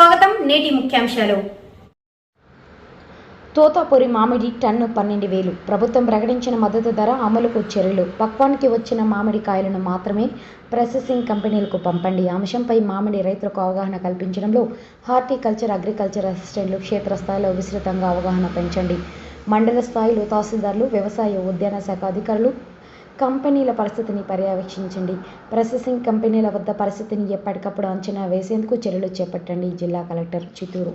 నేటి ముఖ్యాంశాలు. తోతాపురి మామిడి టన్ను పన్నెండు వేలు. ప్రభుత్వం ప్రకటించిన మద్దతు ధర అమలుకు చర్యలు పక్వానికి వచ్చిన మామిడి కాయలను మాత్రమే ప్రాసెసింగ్ కంపెనీలకు పంపండి. అంశంపై మామిడి రైతులకు అవగాహన కల్పించడంలో హార్టికల్చర్ అగ్రికల్చర్ అసిస్టెంట్లు క్షేత్రస్థాయిలో విస్తృతంగా అవగాహన పెంచండి. మండల స్థాయిలో తహసీల్దార్లు వ్యవసాయ ఉద్యాన శాఖ అధికారులు కంపెనీల పరిస్థితిని పర్యవేక్షించండి. ప్రాసెసింగ్ కంపెనీల వద్ద పరిస్థితిని ఎప్పటికప్పుడు అంచనా వేసేందుకు చర్యలు చేపట్టండి జిల్లా కలెక్టర్ చిత్తూరు.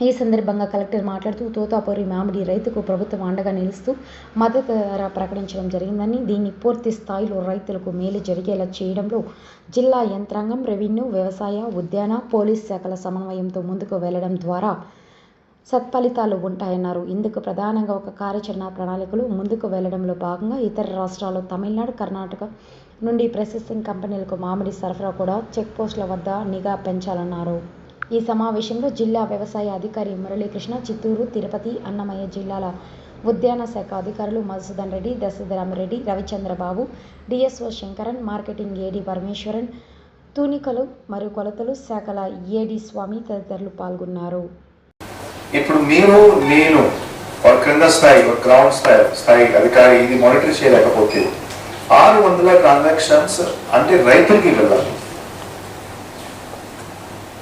ఈ సందర్భంగా కలెక్టర్ మాట్లాడుతూ తోతాపూరి మామిడి రైతుకు ప్రభుత్వం అండగా నిలుస్తూ మద్దతు ధర ప్రకటించడం జరిగిందని దీన్ని పూర్తి స్థాయిలో రైతులకు మేలు జరిగేలా చేయడంలో జిల్లా యంత్రాంగం రెవెన్యూ వ్యవసాయ ఉద్యాన పోలీస్ శాఖల సమన్వయంతో ముందుకు వెళ్ళడం ద్వారా సత్ఫలితాలు ఉంటాయన్నారు. ఇందుకు ప్రధానంగా ఒక కార్యాచరణ ప్రణాళికలు ముందుకు వెళ్ళడంలో భాగంగా ఇతర రాష్ట్రాలు తమిళనాడు కర్ణాటక నుండి ప్రాసెసింగ్ కంపెనీలకు మామిడి సరఫరా కూడా చెక్పోస్టుల వద్ద నిఘా పెంచాలన్నారు. ఈ సమావేశంలో జిల్లా వ్యవసాయ అధికారి మురళీకృష్ణ చిత్తూరు తిరుపతి అన్నమయ్య జిల్లాల ఉద్యాన శాఖ అధికారులు Madhusudan Reddy Dasaratharamareddy Ravichandrababu DSO Shankaran marketing AD Parameswaran తూనికలు మరియు కొలతలు శాఖల ఏడి స్వామి తదితరులు పాల్గొన్నారు. ఇప్పుడు మీరు నేను ఒక క్రింద స్థాయి ఒక గ్రౌండ్ స్థాయి స్థాయి అధికారి ఇది మానిటర్ చేయలేకపోతే ఆరు వందల ట్రాన్సాక్షన్స్ అంటే రైతులకి వెళ్ళాలి.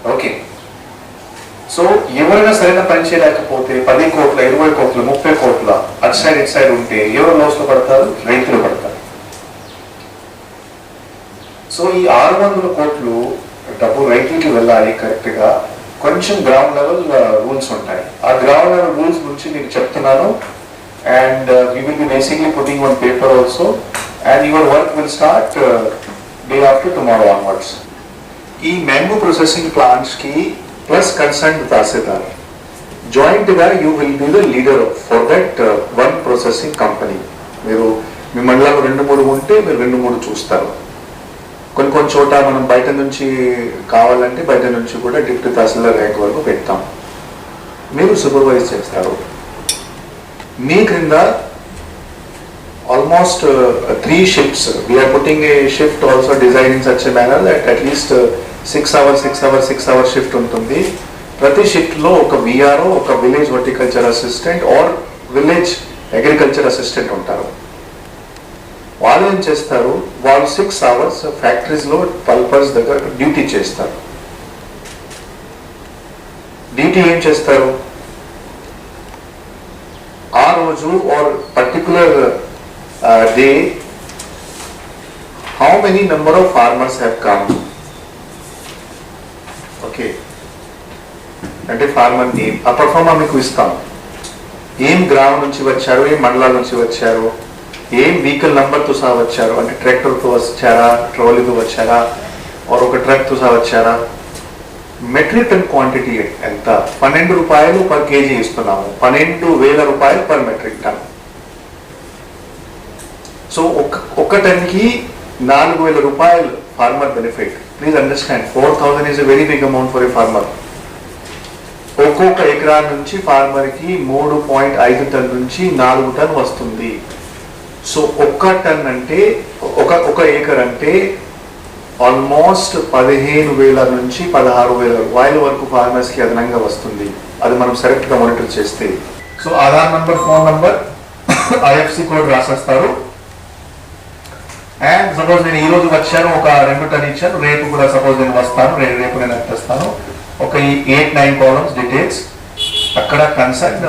ఓకే. సో ఎవరైనా సరైన పని చేయలేకపోతే పది కోట్ల ఇరవై కోట్ల ముప్పై కోట్ల అటు సైడ్ ఇటు సైడ్ ఉంటే ఎవరు లోస్లో పడతారు? రైతులు పడతారు. సో ఈ ఆరు వందల కోట్లు డబ్బు రైతులకి వెళ్ళాలి కరెక్ట్గా కొంచెం గ్రౌండ్ లెవెల్ రూల్స్ ఉంటాయి. ఆ గ్రౌండ్ లెవెల్ రూల్స్ గురించి మీకు చెప్తున్నాను. And we will be basically putting one paper also and your work will start day after tomorrow onwards ఈ మ్యాంగో ప్రాసెసింగ్ ప్లాంట్స్కి plus concern tahsildar జాయింట్గా you will be the leader for that one processing company మీరు మీ మండలంలో రెండు మూడు ఉంటే మీరు రెండు మూడు చూస్తారు. కొన్ని కొన్ని చోట మనం బయట నుంచి కావాలంటే బయట నుంచి కూడా డిప్యూటీ తహసీల్దార్ ర్యాంక్ వరకు పెడతాం. మీరు సూపర్వైజ్ చేస్తారు. మీ క్రింద almost three shifts we're putting a shift also design in such manner that at least six hour six hour six hour shift ఉంటుంది. ప్రతి షిఫ్ట్లో ఒక విఆర్ఓ ఒక village horticulture assistant or village agriculture assistant ఉంటారు. వాళ్ళు ఏం చేస్తారు? వాళ్ళు సిక్స్ అవర్స్ ఫ్యాక్టరీస్లో పల్పర్స్ దగ్గర డ్యూటీ చేస్తారు. డ్యూటీ ఏం చేస్తారు? ఆ రోజు or particular day how many number of farmers have come okay అంటే ఫార్మర్ నేమ్ ఆ పర్ఫార్మర్ మీకు ఇస్తాం. ఏం గ్రామం నుంచి వచ్చారు? ఏం మండలాల నుంచి వచ్చారు? ఏం వెహికల్ నంబర్తో సహా వచ్చారు? అంటే ట్రాక్టర్తో వచ్చారా? ట్రాలీతో వచ్చారా? ఆర్ ఒక ట్రక్తో సహా వచ్చారా? మెట్రిక్ టన్ క్వాంటిటీ ఎంత? పన్నెండు రూపాయలు పర్ కేజీ ఇస్తున్నాము. పన్నెండు వేల రూపాయలు పర్ మెట్రిక్ టన్ సో ఒక ఒక టన్కి నాలుగు వేల రూపాయలు farmer benefit please understand four thousand is very big amount for a farmer ఒక్కొక్క ఎకరా నుంచి ఫార్మర్కి మూడు పాయింట్ ఐదు టన్ నుంచి నాలుగు టన్ వస్తుంది. సో ఒక్క టన్ అంటే ఒక ఒక ఏకర్ అంటే ఆల్మోస్ట్ పదిహేను వేల నుంచి పదహారు వేల రూపాయల వరకు ఫార్మర్స్కి అదనంగా వస్తుంది. అది మనం సరెక్ట్గా మానిటర్ చేస్తే. So Aadhaar number phone number IFC code రాసేస్తారు. And suppose నేను ఈ రోజు వచ్చాను ఒక రెండు టన్ ఇచ్చాను రేపు కూడా సపోజ్ నేను వస్తాను రేపు రేపు నేను తెస్తాను. ఒక ఎయిట్ నైన్ కాలమ్స్ డీటెయిల్స్ అక్కడ concern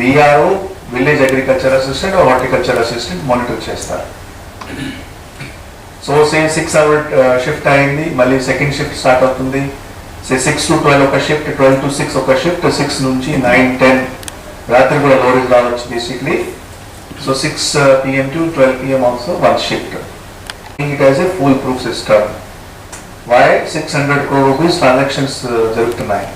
VRO village agriculture assistant horticulture assistant monitor చేస్తారు. So say six hour shift అయింది మళ్ళీ సెకండ్ షిఫ్ట్ స్టార్ట్ అవుతుంది. సే సిక్స్ టు ట్వెల్వ్ ఒక షిఫ్ట్ ట్వెల్వ్ టు సిక్స్ ఒక షిఫ్ట్ సిక్స్ నుంచి నైన్ టెన్ రాత్రి కూడా లోరీస్ రావచ్చు basically so six PM to twelve PM also one shift it as a full proof system why six hundred crore rupees transactions జరుగుతున్నాయి.